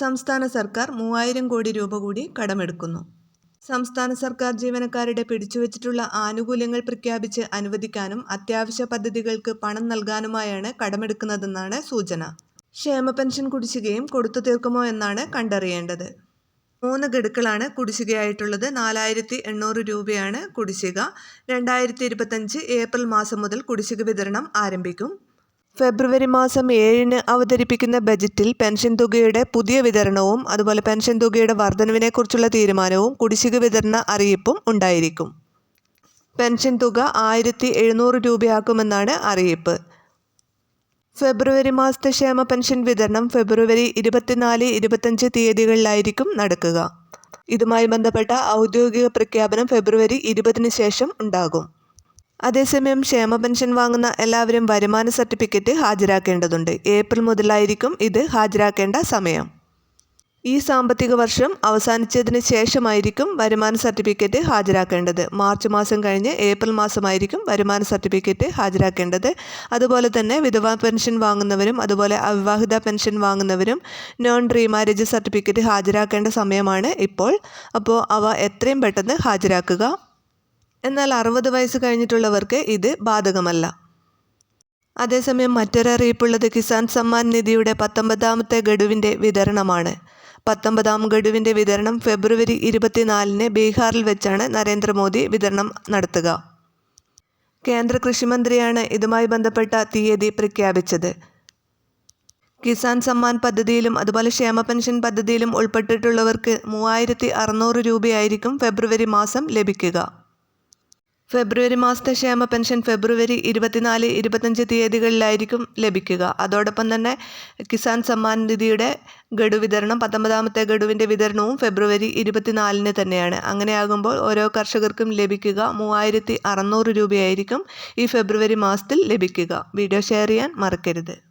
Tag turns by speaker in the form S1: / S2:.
S1: സംസ്ഥാന സർക്കാർ മൂവായിരം കോടി രൂപ കൂടി കടമെടുക്കുന്നു. സംസ്ഥാന സർക്കാർ ജീവനക്കാരുടെ പിടിച്ചുവച്ചിട്ടുള്ള ആനുകൂല്യങ്ങൾ പ്രഖ്യാപിച്ച് അനുവദിക്കാനും അത്യാവശ്യ പദ്ധതികൾക്ക് പണം നൽകാനുമായാണ് കടമെടുക്കുന്നതെന്നാണ് സൂചന. ക്ഷേമ പെൻഷൻ കുടിശ്ശികയും കൊടുത്തു തീർക്കുമോ എന്നാണ് കണ്ടറിയേണ്ടത്. മൂന്ന് ഗഡുക്കളാണ് കുടിശ്ശികയായിട്ടുള്ളത്. നാലായിരത്തി എണ്ണൂറ് രൂപയാണ് കുടിശ്ശിക. രണ്ടായിരത്തി ഇരുപത്തഞ്ച് ഏപ്രിൽ മാസം മുതൽ കുടിശ്ശിക വിതരണം ആരംഭിക്കും. ഫെബ്രുവരി മാസം ഏഴിന് അവതരിപ്പിക്കുന്ന ബജറ്റിൽ പെൻഷൻ തുകയുടെ പുതിയ വിതരണവും അതുപോലെ പെൻഷൻ തുകയുടെ വർധനവിനെക്കുറിച്ചുള്ള തീരുമാനവും കുടിശ്ശിക വിതരണ അറിയിപ്പും ഉണ്ടായിരിക്കും. പെൻഷൻ തുക ആയിരത്തി എഴുന്നൂറ് രൂപയാക്കുമെന്നാണ് അറിയിപ്പ്. ഫെബ്രുവരി മാസത്തെ ക്ഷേമ പെൻഷൻ വിതരണം ഫെബ്രുവരി ഇരുപത്തിനാല് ഇരുപത്തഞ്ച് തീയതികളിലായിരിക്കും നടക്കുക. ഇതുമായി ബന്ധപ്പെട്ട ഔദ്യോഗിക പ്രഖ്യാപനം ഫെബ്രുവരി ഇരുപതിന് ശേഷം ഉണ്ടാകും. അതേസമയം ക്ഷേമ പെൻഷൻ വാങ്ങുന്ന എല്ലാവരും വരുമാന സർട്ടിഫിക്കറ്റ് ഹാജരാക്കേണ്ടതുണ്ട്. ഏപ്രിൽ മുതലായിരിക്കും ഇത് ഹാജരാക്കേണ്ട സമയം. ഈ സാമ്പത്തിക വർഷം അവസാനിച്ചതിന് ശേഷമായിരിക്കും വരുമാന സർട്ടിഫിക്കറ്റ് ഹാജരാക്കേണ്ടത്. മാർച്ച് മാസം കഴിഞ്ഞ് ഏപ്രിൽ മാസമായിരിക്കും വരുമാന സർട്ടിഫിക്കറ്റ് ഹാജരാക്കേണ്ടത്. അതുപോലെ തന്നെ വിധവാ പെൻഷൻ വാങ്ങുന്നവരും അതുപോലെ അവിവാഹിത പെൻഷൻ വാങ്ങുന്നവരും നോൺ റീമാരേജ് സർട്ടിഫിക്കറ്റ് ഹാജരാക്കേണ്ട സമയമാണ് ഇപ്പോൾ. അപ്പോൾ അവ എത്രയും പെട്ടെന്ന് ഹാജരാക്കുക. എന്നാൽ അറുപത് വയസ്സ് കഴിഞ്ഞിട്ടുള്ളവർക്ക് ഇത് ബാധകമല്ല. അതേസമയം മറ്റൊരറിയിപ്പുള്ളത് കിസാൻ സമ്മാൻ നിധിയുടെ പത്തൊമ്പതാമത്തെ ഗഡുവിന്റെ വിതരണമാണ്. പത്തൊമ്പതാം ഗഡുവിന്റെ വിതരണം ഫെബ്രുവരി ഇരുപത്തിനാലിന് ബീഹാറിൽ വെച്ചാണ് നരേന്ദ്രമോദി വിതരണം നടത്തുക. കേന്ദ്ര കൃഷിമന്ത്രിയാണ് ഇതുമായി ബന്ധപ്പെട്ട തീയതി പ്രഖ്യാപിച്ചത്. കിസാൻ സമ്മാൻ പദ്ധതിയിലും അതുപോലെ ക്ഷേമ പെൻഷൻ പദ്ധതിയിലും ഉൾപ്പെട്ടിട്ടുള്ളവർക്ക് മൂവായിരത്തി അറുന്നൂറ് രൂപയായിരിക്കും ഫെബ്രുവരി മാസം ലഭിക്കുക. ഫെബ്രുവരി മാസത്തെ ക്ഷേമ പെൻഷൻ ഫെബ്രുവരി ഇരുപത്തിനാല് ഇരുപത്തഞ്ച് തീയതികളിലായിരിക്കും ലഭിക്കുക. അതോടൊപ്പം തന്നെ കിസാൻ സമ്മാൻ നിധിയുടെ ഗഡു വിതരണം പത്തൊമ്പതാമത്തെ ഗഡുവിന്റെ വിതരണവും ഫെബ്രുവരി ഇരുപത്തിനാലിന് തന്നെയാണ്. അങ്ങനെയാകുമ്പോൾ ഓരോ കർഷകർക്കും ലഭിക്കുക മൂവായിരത്തി അറുന്നൂറ് രൂപയായിരിക്കും ഈ ഫെബ്രുവരി മാസത്തിൽ ലഭിക്കുക. വീഡിയോ ഷെയർ ചെയ്യാൻ മറക്കരുത്.